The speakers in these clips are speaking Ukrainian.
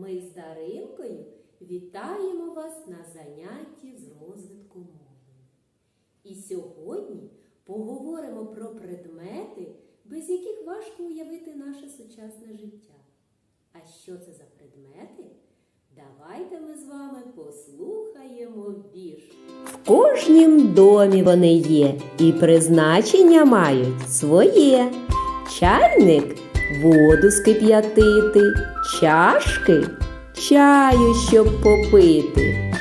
Ми з Даринкою вітаємо вас на занятті з розвитку мови. І сьогодні поговоримо про предмети, без яких важко уявити наше сучасне життя. А що це за предмети? Давайте ми з вами послухаємо вірш. В кожнім домі вони є і призначення мають своє. Чайник воду скип'ятити, чашки чаю, щоб попити,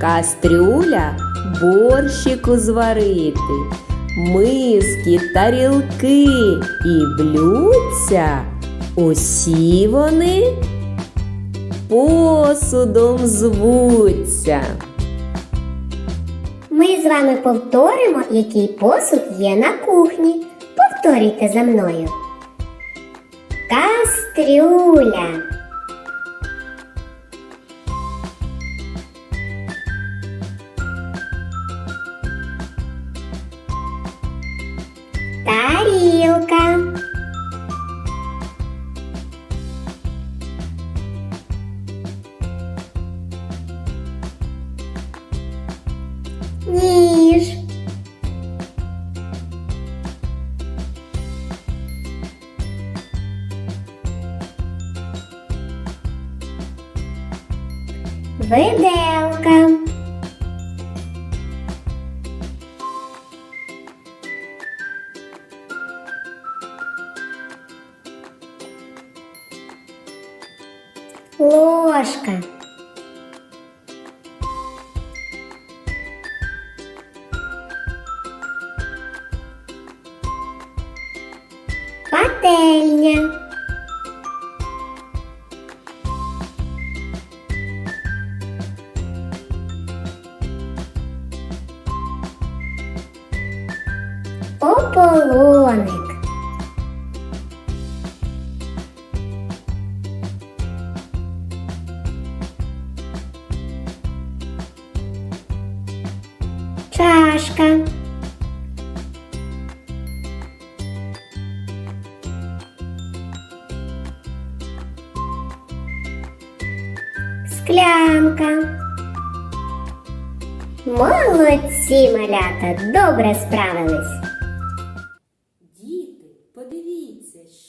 кастрюля борщику зварити, миски, тарілки і блюдця. Усі вони посудом звуться. Ми з вами повторимо, який посуд є на кухні. Повторюйте за мною. Кастрюля. Тарілка. Виделка. Ложка. Ополоник. Чашка. Склянка. Молодці, малята, добре справились.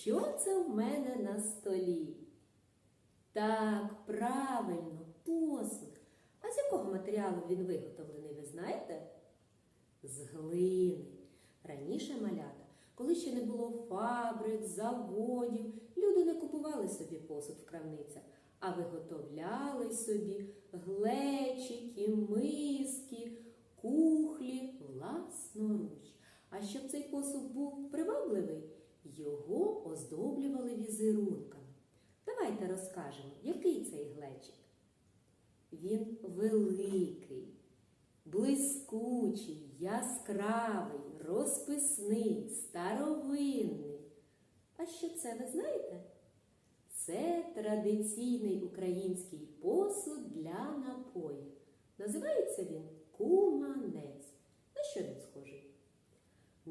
Що це в мене на столі. Так, правильно, посуд. А з якого матеріалу він виготовлений, ви знаєте? З глини. Раніше малята, коли ще не було фабрик, заводів, люди не купували собі посуд в крамницях, а виготовляли собі глечики, миски, кухлі власноруч. А щоб цей посуд був привабливий, його оздоблювали візерунками. Давайте розкажемо, який цей глечик. Він великий, блискучий, яскравий, розписний, старовинний. А що це, ви знаєте? Це традиційний український посуд для напоїв. Називається він куманець. На що він?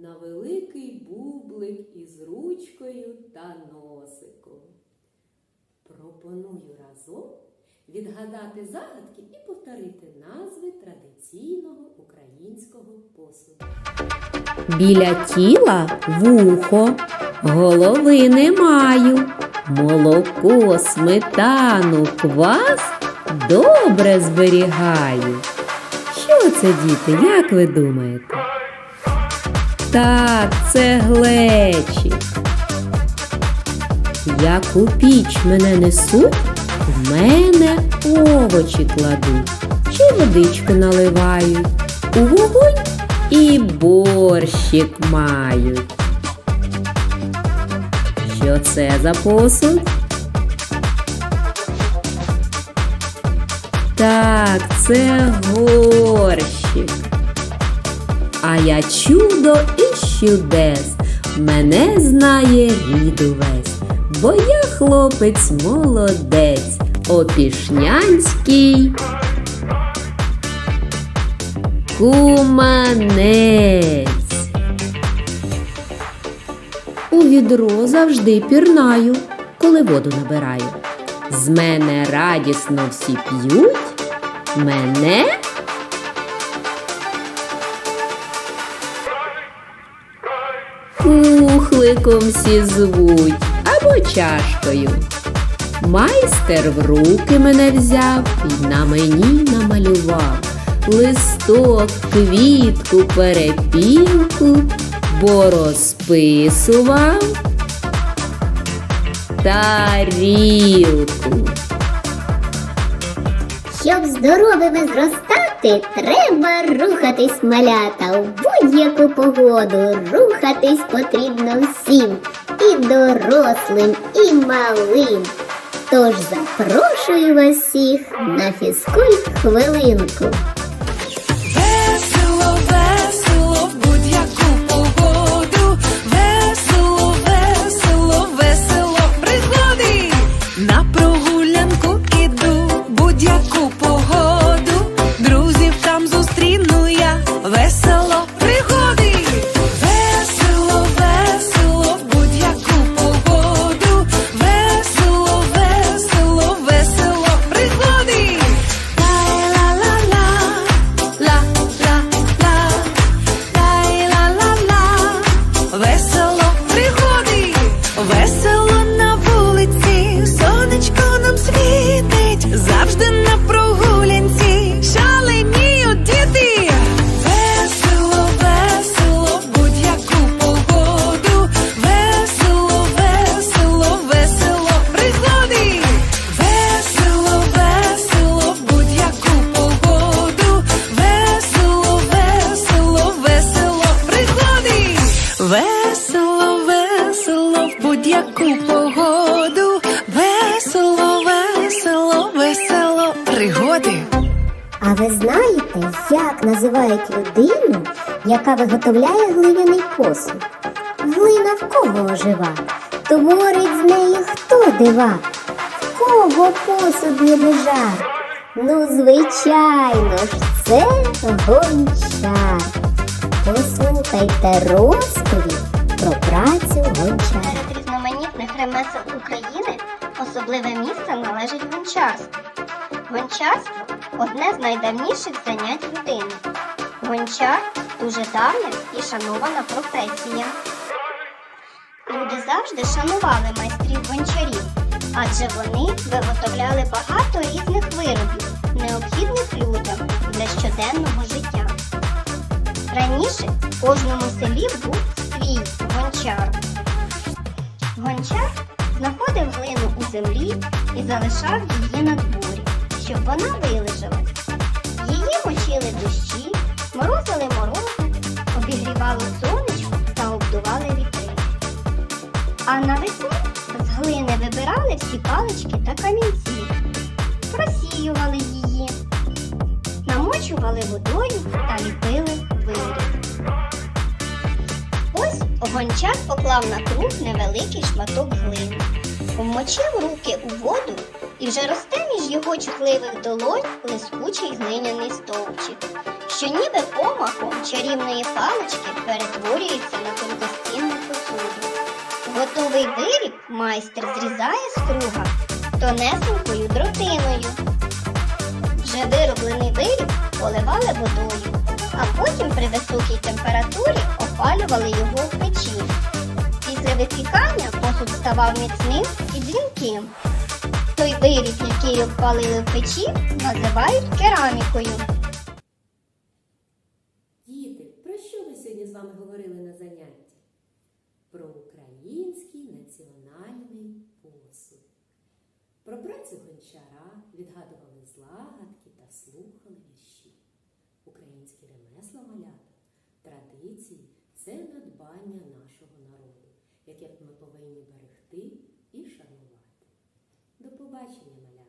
На великий бублик із ручкою та носиком. Пропоную разом відгадати загадки і повторити назви традиційного українського посуду. Біля тіла вухо, голови не маю. Молоко, сметану, квас добре зберігаю. Що це, діти, як ви думаєте? Так, це глечик. Як у піч мене несуть, в мене овочі кладуть, чи водичку наливають, у вогонь і борщик мають. Що це за посуд? Так, це горщик. А я чудо і чудес, мене знає рід увесь, бо я хлопець молодець, опішнянський. Куманець. У відро завжди пірнаю, коли воду набираю. З мене радісно всі п'ють. Мене кухликом всі звуть або чашкою. Майстер в руки мене взяв і на мені намалював листок, квітку, перепілку, бо розписував тарілку. Щоб здоровими зростати, треба рухатись малята. У будь-яку погоду рухатись потрібно всім, і дорослим, і малим. Тож запрошую вас всіх на фізкульт хвилинку. Весело, весело будь-яку погоду. Весело, весело, весело пригоди. На прогулянку іду, будь-яку погоду. Будь-яку погоду. Весело, весело, весело пригоди. А ви знаєте, як називають людину, яка виготовляє глиняний посуд? Глина в кого ожива? Творить з неї хто дива? В кого посуд не жар? Ну, звичайно ж, це гончар. Послухайте розповідь про працю гончара. Ремесел України особливе місце належить гончарству. Гончарство одне з найдавніших занять людини. Гончар дуже давня і шанована професія. Люди завжди шанували майстрів гончарів, адже вони виготовляли багато різних виробів, необхідних людям для щоденного життя. Раніше в кожному селі був свій гончар. Гончар знаходив глину у землі і залишав її на дворі, щоб вона вилежалась. Її мочили дощі, морозили морози, обігрівало сонечко та обдували вітри. А навесні з глини вибирали всі палички та камінці, просіювали її, намочували водою та ліпили виріб. Гончар поклав на круг невеликий шматок глини, вмочив руки у воду і вже росте між його чутливих долонь лискучий глиняний стовпчик, що ніби помахом чарівної палички перетворюється на тонкостінну посуду. Готовий виріб майстер зрізає з круга тонесенькою дротиною. Вже вироблений виріб поливали водою, а потім при високій температурі опалювали його в печі. Після випікання посуд ставав міцним і дзвінким. Той виріб, який обпалили в печі, називають керамікою. Діти, про що ми сьогодні з вами говорили на занятті? Про український національний посуд. Про працю гончара відгадували злагадки та слухали вірші. Українські ремесла малята, традиції це надбання нашого народу, яке ми повинні берегти і шанувати. До побачення, малята!